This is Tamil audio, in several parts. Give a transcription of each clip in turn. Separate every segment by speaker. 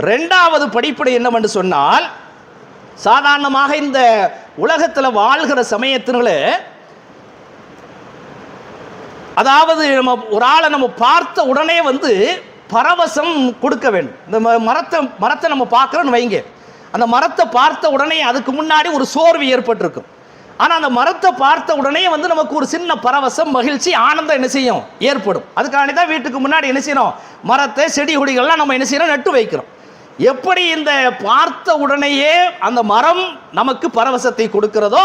Speaker 1: ரெண்டாவது படிப்படை என்னவென்று சொன்னால் சாதாரணமாக இந்த உலகத்தில் வாழ்கிற சமயத்தினே அதாவது நம்ம ஒரு ஆளை நம்ம பார்த்த உடனே வந்து பரவசம் கொடுக்க வேண்டும். இந்த ம- மரத்தை மரத்தை நம்ம பார்க்குறோன்னு வைங்க. அந்த மரத்தை பார்த்த உடனே அதுக்கு முன்னாடி ஒரு சோர்வு ஏற்பட்டிருக்கும். ஆனால் அந்த மரத்தை பார்த்த உடனே வந்து நமக்கு ஒரு சின்ன பரவசம் மகிழ்ச்சி ஆனந்தம் என்ன செய்யும்? ஏற்படும். அதுக்காண்டி தான் வீட்டுக்கு முன்னாடி என்ன செய்யணும்? மரத்தை செடி கொடிகள்லாம் நம்ம என்ன செய்யணும்? நட்டு வைக்கிறோம். எப்படி இந்த பார்த்த உடனேயே அந்த மரம் நமக்கு பரவசத்தை கொடுக்கிறதோ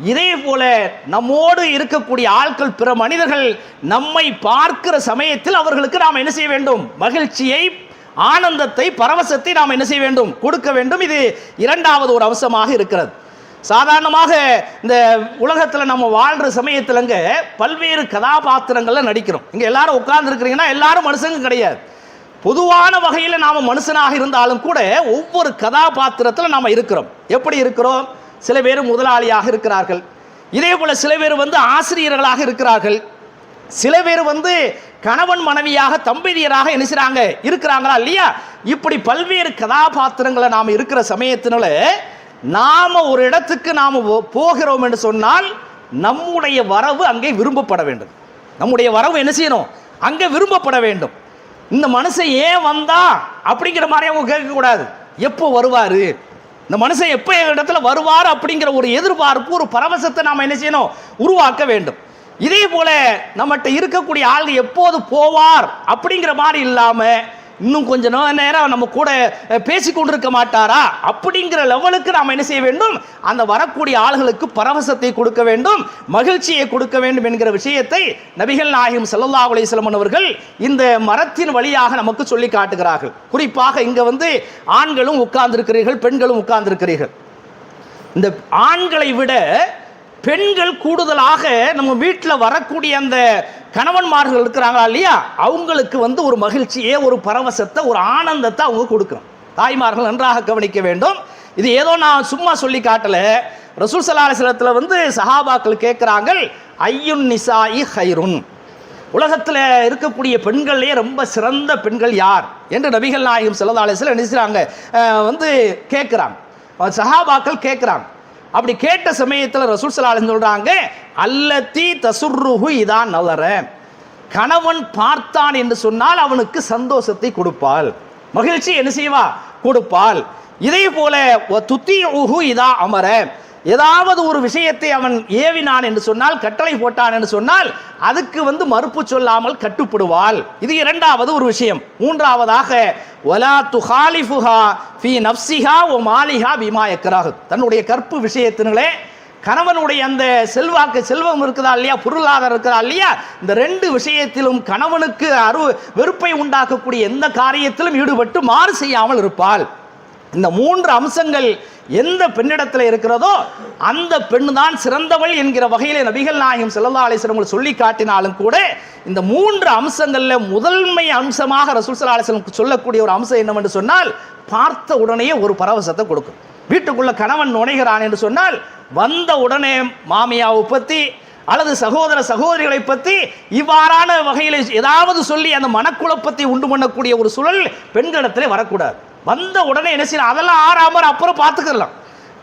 Speaker 1: இதே போல நம்மோடு இருக்கக்கூடிய ஆட்கள் பிற மனிதர்கள் நம்மை பார்க்கிற சமயத்தில் அவர்களுக்கு நாம் என்ன செய்ய வேண்டும்? மகிழ்ச்சியை ஆனந்தத்தை பரவசத்தை நாம் என்ன செய்ய வேண்டும்? கொடுக்க வேண்டும். இது இரண்டாவது ஒரு அம்சமாக இருக்கிறது. சாதாரணமாக இந்த உலகத்தில் நம்ம வாழ்கிற சமயத்திலங்க பல்வேறு கதாபாத்திரங்களில் நடிக்கிறோம். இங்கே எல்லாரும் உட்கார்ந்துருக்கிறீங்கன்னா எல்லாரும் மனுஷங்க கிடையாது. பொதுவான வகையில் நாம் மனுஷனாக இருந்தாலும் கூட ஒவ்வொரு கதாபாத்திரத்தில் நாம் இருக்கிறோம். எப்படி இருக்கிறோம்? சில பேர் முதலாளியாக இருக்கிறார்கள். இதே போல் சில பேர் வந்து ஆசிரியர்களாக இருக்கிறார்கள். சில பேர் வந்து கணவன் மனைவியாக தம்பதியராக என்ன இருக்கிறாங்களா இல்லையா? இப்படி பல்வேறு கதாபாத்திரங்களை நாம் இருக்கிற சமயத்தினால நாம் ஒரு இடத்துக்கு நாம் போகிறோம் என்று சொன்னால் நம்முடைய வரவு அங்கே விரும்பப்பட வேண்டும். நம்முடைய வரவு என்ன செய்யணும்? அங்கே விரும்பப்பட வேண்டும். இந்த மனுஷன் ஏன் வந்தா? அப்படிங்கிற மாதிரி அவங்க கேட்கக்கூடாது. எப்போ வருவார்? இந்த மனுஷன் எப்போ இடத்துல வருவார் அப்படிங்கிற ஒரு எதிர்பார்ப்பு ஒரு பரவசத்தை நாம் என்ன செய்யணும்? உருவாக்க வேண்டும். இதே போல நம்மகிட்ட இருக்கக்கூடிய ஆள் எப்போது போவார் அப்படிங்கிற மாதிரி இல்லாமல் இன்னும் கொஞ்ச நேரம் நம்ம கூட பேசி கொண்டிருக்க மாட்டாரா? அப்படிங்கிற லெவலுக்கு நாம் என்ன செய்ய வேண்டும்? அந்த வரக்கூடிய ஆளுகளுக்கு பரவசத்தை கொடுக்க வேண்டும் மகிழ்ச்சியை கொடுக்க வேண்டும் என்கிற விஷயத்தை நபிகள் நாயகம் ஸல்லல்லாஹு அலிஸ்லமன் அவர்கள் இந்த மரத்தின் வழியாக நமக்கு சொல்லி காட்டுகிறார்கள். குறிப்பாக இங்கே வந்து ஆண்களும் உட்கார்ந்திருக்கிறீர்கள் பெண்களும் உட்கார்ந்திருக்கிறீர்கள். இந்த ஆண்களை விட பெண்கள் கூடுதலாக நம்ம வீட்டில் வரக்கூடிய அந்த கணவன்மார்கள் இருக்கிறாங்களா இல்லையா? அவங்களுக்கு வந்து ஒரு மகிழ்ச்சியே ஒரு பரவசத்தை ஒரு ஆனந்தத்தை அவங்க கொடுக்கும் தாய்மார்கள் நன்றாக கவனிக்க வேண்டும். இது ஏதோ நான் சும்மா சொல்லி காட்டல. ரசூல் ஸல்லல்லாஹு வந்து சஹாபாக்கள் கேட்குறாங்க ஐயுன் இ ஹைருன் உலகத்தில் இருக்கக்கூடிய பெண்கள்லேயே ரொம்ப சிறந்த பெண்கள் யார்? என்று நபிகள் நாயகம் ஸல்லல்லாஹு அலைஹி நினைச்சாங்க வந்து கேட்குறாங்க. சஹாபாக்கள் கேட்குறாங்க. அப்படி கேட்ட சமயத்தில் ரசூல் ஸல்லல்லாஹு சொல்கிறாங்க அல்லத்தி தசுர்ருஹு இதான் நலர. கணவன் பார்த்தான் என்று சொன்னால் அவனுக்கு சந்தோஷத்தை கொடுப்பாள். மகிழ்ச்சி என்ன செய்வா? கொடுப்பாள். இதே போல துத்தி உஹு இதா அமர. ஏதாவது ஒரு விஷயத்தை அவன் ஏவினான் என்று சொன்னால் கட்டளை போட்டான் என்று சொன்னால் அதுக்கு வந்து மறுப்பு சொல்லாமல் கட்டுப்படுவாள். இது இரண்டாவது ஒரு விஷயம். மூன்றாவதாக ஒலா துஹாலிஃபுஹா ஃபி நப்சிஹா ஓ மாலிஹா பிமா எக்கராகு தன்னுடைய கற்பு விஷயத்தினே கணவனுடைய அந்த செல்வாக்கு செல்வம் இருக்குதா இல்லையா? பொருளாதாரம் இருக்குதா இல்லையா? இந்த ரெண்டு விஷயத்திலும் கணவனுக்கு அரு வெறுப்பை உண்டாக்கக்கூடிய எந்த காரியத்திலும் ஈடுபட்டு மாறு செய்யாமல் இருப்பாள். இந்த மூன்று அம்சங்கள் எந்த பெண்ணிடத்தில் இருக்கிறதோ அந்த பெண் தான் சிறந்தவள் என்கிற வகையில் நபிகள் நாயகம் ஸல்லல்லாஹு அலைஹி சொல்லி காட்டினாலும் கூட இந்த மூன்று அம்சங்களில் முதன்மை அம்சமாக ரசூல் ஸல்லல்லாஹு சொல்லக்கூடிய ஒரு அம்சம் என்னவென்று சொன்னால் பார்த்த உடனே ஒரு பரவசத்தை கொடுக்கும். வீட்டுக்குள்ள கணவன் நுழைகிறான் என்று சொன்னால் வந்த உடனே மாமியாவை பற்றி அல்லது சகோதர சகோதரிகளை பற்றி இவ்வாறான வகையில் ஏதாவது சொல்லி அந்த மனக்குழப்பத்தை உண்டு பண்ணக்கூடிய ஒரு சூழல் பெண்களிடத்திலே வரக்கூடாது. வந்த உடனே என்ன செய்யணும் அதெல்லாம் ஆறாமர் அப்புறம் பார்த்துக்கலாம்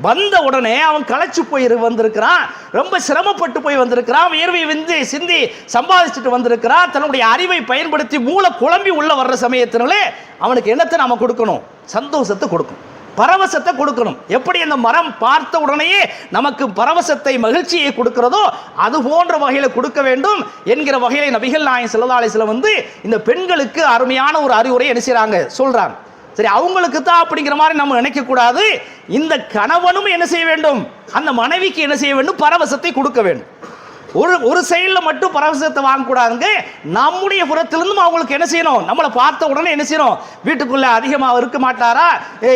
Speaker 1: வந்த உடனே அவன் களைச்சு போய் வந்திருக்கிறான் ரொம்ப சிரமப்பட்டு போய் வந்திருக்கிறான் வியர்வை விந்து சிந்தி சம்பாதிச்சுட்டு வந்திருக்கிறான் தன்னுடைய அறிவை பயன்படுத்தி மூளை குழம்பி உள்ள வர்ற சமயத்தினாலே அவனுக்கு என்னத்தை நாம கொடுக்கணும்? சந்தோஷத்தை கொடுக்கணும். பரவசத்தை கொடுக்கணும். எப்படி அந்த மரம் பார்த்த உடனேயே நமக்கு பரவசத்தை மகிழ்ச்சியை கொடுக்கிறதோ அது போன்ற வகையில் கொடுக்க வேண்டும் என்கிற வகையில் நபிகள் நாயன் ஸல்லல்லாஹு அலைஹி வந்து இந்த பெண்களுக்கு அருமையான ஒரு அறிவுரை என்ன செய்கிறாங்க சொல்கிறாங்க சரி அவங்களுக்கு தான் அப்படிங்கிற மாதிரி நம்ம நினைக்கக்கூடாது இந்த கணவனும் என்ன செய்ய வேண்டும்? அந்த மனைவிக்கு என்ன செய்ய வேண்டும்? பரவசத்தை கொடுக்க வேண்டும். ஒரு ஒரு சைடில் மட்டும் பரவசத்தை வாங்கக்கூடாதுங்க. நம்முடைய புறத்திலிருந்தும் அவங்களுக்கு என்ன செய்யணும்? நம்மளை பார்த்த உடனே என்ன செய்யணும்? வீட்டுக்குள்ளே அதிகமாக இருக்க மாட்டாரா?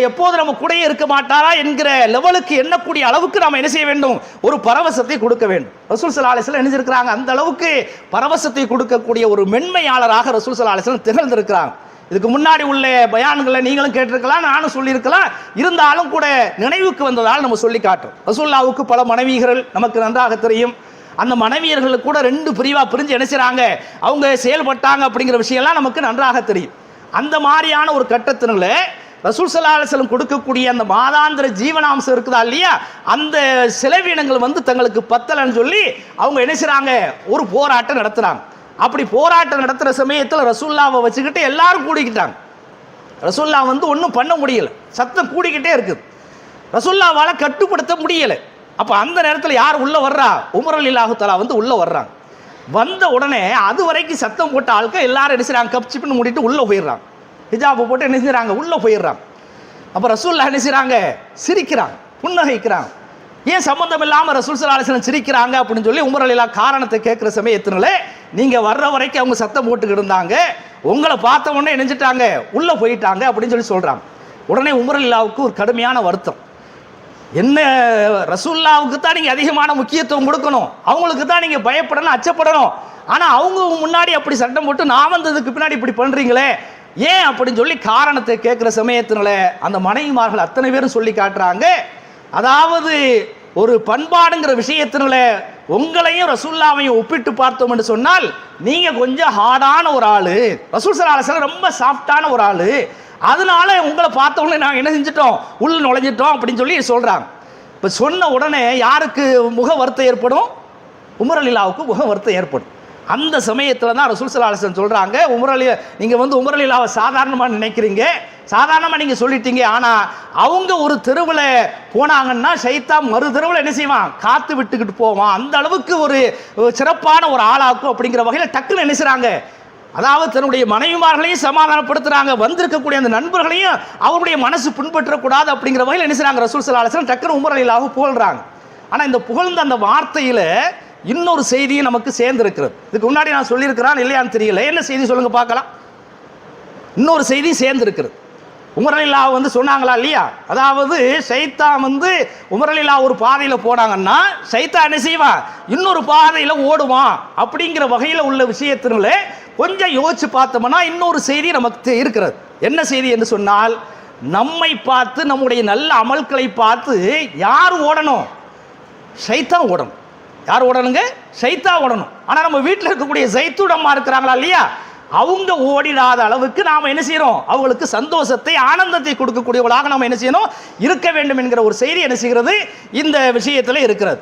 Speaker 1: எப்போது நம்ம கூடயே இருக்க மாட்டாரா என்கிற லெவலுக்கு எண்ணக்கூடிய அளவுக்கு நாம் என்ன செய்ய வேண்டும்? ஒரு பரவசத்தை கொடுக்க வேண்டும். ரசூல் சல்லா அலிஸ்லாம் என்ன செஞ்சிருக்கிறாங்க அந்த அளவுக்கு பரவசத்தை கொடுக்கக்கூடிய ஒரு மென்மையாளராக ரசூல் சல்லா அலிஸ்லாம் திகழ்ந்திருக்கிறாங்க. இதுக்கு முன்னாடி உள்ள பயான்களை நீங்களும் கேட்டிருக்கலாம் நானும் சொல்லியிருக்கலாம். இருந்தாலும் கூட நினைவுக்கு வந்ததால் நம்ம சொல்லி காட்டும் ரசூல்லாவுக்கு பல மனைவிகள் நமக்கு நன்றாக தெரியும். அந்த மனைவியர்கள் கூட ரெண்டு பிரிவாக பிரிஞ்சு என்ன அவங்க செயல்பட்டாங்க அப்படிங்கிற விஷயம்லாம் நமக்கு நன்றாக தெரியும். அந்த மாதிரியான ஒரு கட்டத்தினால ரசூல் சலாஹலம் கொடுக்கக்கூடிய அந்த மாதாந்திர ஜீவனாம்சம் இருக்குதா இல்லையா? அந்த செலவினங்கள் வந்து தங்களுக்கு பத்தலைன்னு சொல்லி அவங்க என்ன செய்கிறாங்க ஒரு போராட்டம் நடத்துகிறாங்க அப்படி போராட்டம் நடத்துகிற சமயத்தில் ரசூல்லாவை வச்சுக்கிட்டு எல்லாரும் கூடிக்கிட்டாங்க. ரசூல்லா வந்து ஒன்றும் பண்ண முடியலை. சத்தம் கூடிக்கிட்டே இருக்குது. ரசூல்லாவால் கட்டுப்படுத்த முடியலை. அப்போ அந்த நேரத்தில் யார் உள்ளே வர்றா? உமரல் இல்லாஹுத்தலா வந்து உள்ளே வர்றாங்க வந்த உடனே அது வரைக்கும் சத்தம் போட்ட ஆளுக்கு எல்லாரும் என்ன செய்கிறாங்க கப் சிப்புன்னு மூடிட்டு உள்ளே போயிடுறாங்க ஹிஜாபு போட்டு என்ன உள்ளே போயிடுறாங்க அப்போ ரசூல்லா என்ன செய்றாங்க? சிரிக்கிறாங்க புன்னகைக்கிறாங்க ஏன் சம்மந்தம் இல்லாமல் ரசூல் சலாஹன் சிரிக்கிறாங்க அப்படின்னு சொல்லி உமர் அலிலா காரணத்தை கேட்குற சமயத்தினால நீங்கள் வர்ற வரைக்கும் அவங்க சத்தம் போட்டுக்கிட்டு இருந்தாங்க. உங்களை பார்த்த உடனே நினைச்சிட்டாங்க உள்ளே போயிட்டாங்க அப்படின்னு சொல்லி சொல்கிறாங்க உடனே உமர் அலிலாவுக்கு ஒரு கடுமையான வருத்தம். என்ன ரசூல்லாவுக்கு தான் நீங்கள் அதிகமான முக்கியத்துவம் கொடுக்கணும். அவங்களுக்கு தான் நீங்கள் பயப்படணும் அச்சப்படணும். ஆனால் அவங்க முன்னாடி அப்படி சட்டம் போட்டு நான் வந்ததுக்கு பின்னாடி இப்படி பண்ணுறீங்களே ஏன் அப்படின்னு சொல்லி காரணத்தை கேட்குற சமயத்தினால அந்த மனைவிமார்கள் அத்தனை பேரும் சொல்லி காட்டுறாங்க. அதாவது ஒரு பண்பாடுங்கிற விஷயத்தினால உங்களையும் ரசூல்லாவையும் ஒப்பிட்டு பார்த்தோம் என்று சொன்னால் நீங்கள் கொஞ்சம் ஹார்டான ஒரு ஆள். ரசூல் சலாஹ் ரொம்ப சாஃப்டான ஒரு ஆள். அதனால உங்களை பார்த்த உடனே நாங்கள் என்ன செஞ்சிட்டோம்? உள்ள நுழைஞ்சிட்டோம் அப்படின்னு சொல்லி சொல்கிறாங்க இப்போ சொன்ன உடனே யாருக்கு முக வருத்தம் ஏற்படும்? உமர் அலிலாவுக்கு முக வருத்தம் ஏற்படும். அந்த சமயத்தில் தான் ரசூல் சலாஹன் சொல்கிறாங்க உமர் நீங்கள் வந்து உமரலீலாவை சாதாரணமாக நினைக்கிறீங்க. சாதாரணமாக நீங்கள் சொல்லிட்டீங்க ஆனால் அவங்க ஒரு தெருவில் போனாங்கன்னா சைத்தா மறு தெருவில் என்ன செய்வான்? காத்து விட்டுக்கிட்டு போவான். அந்த அளவுக்கு ஒரு சிறப்பான ஒரு ஆளாக்கும் அப்படிங்கிற வகையில் டக்குன்னு என்ன அதாவது தன்னுடைய மனைவிமார்களையும் சமாதானப்படுத்துகிறாங்க வந்திருக்கக்கூடிய அந்த நண்பர்களையும் அவருடைய மனசு பின்பற்றக்கூடாது அப்படிங்கிற வகையில் என்ன செய்கிறாங்க ரசூல் சலாஹன் டக்குனு உமர் புகழ்கிறாங்க ஆனால் இந்த புகழ்ந்த அந்த வார்த்தையில் இன்னொரு செய்தியும் நமக்கு சேர்ந்திருக்கிறது. இதுக்கு முன்னாடி நான் சொல்லியிருக்கிறான் இல்லையான்னு தெரியல. என்ன செய்தி சொல்லுங்க பார்க்கலாம். இன்னொரு செய்தி சேர்ந்திருக்கிறது. உமரலிலா வந்து சொன்னாங்களா இல்லையா? அதாவது சைத்தான் வந்து உமரலிலா ஒரு பாதையில் போனாங்கன்னா சைத்தா என்ன செய்வான் இன்னொரு பாதையில் ஓடுவான் அப்படிங்கிற வகையில் உள்ள விஷயத்தினால கொஞ்சம் யோசிச்சு பார்த்தோம்னா இன்னொரு செய்தி நமக்கு இருக்கிறது. என்ன செய்தி என்று சொன்னால் நம்மை பார்த்து நம்முடைய நல்ல அமல்களை பார்த்து யார் ஓடணும்? சைத்தான் ஓடணும். யார் ஓடணுங்க? சைத்தா ஓடணும். ஆனால் நம்ம வீட்டில் இருக்கக்கூடிய சைத்துடம்மா இருக்கிறாங்களா இல்லையா? அவங்க ஓடிடாத அளவுக்கு நாம் என்ன செய்யறோம்? அவங்களுக்கு சந்தோஷத்தை ஆனந்தத்தை கொடுக்கக்கூடியவர்களாக நாம் என்ன செய்யணும்? இருக்க வேண்டும் என்கிற ஒரு செய்தி என்ன செய்கிறது? இந்த விஷயத்தில் இருக்கிறது.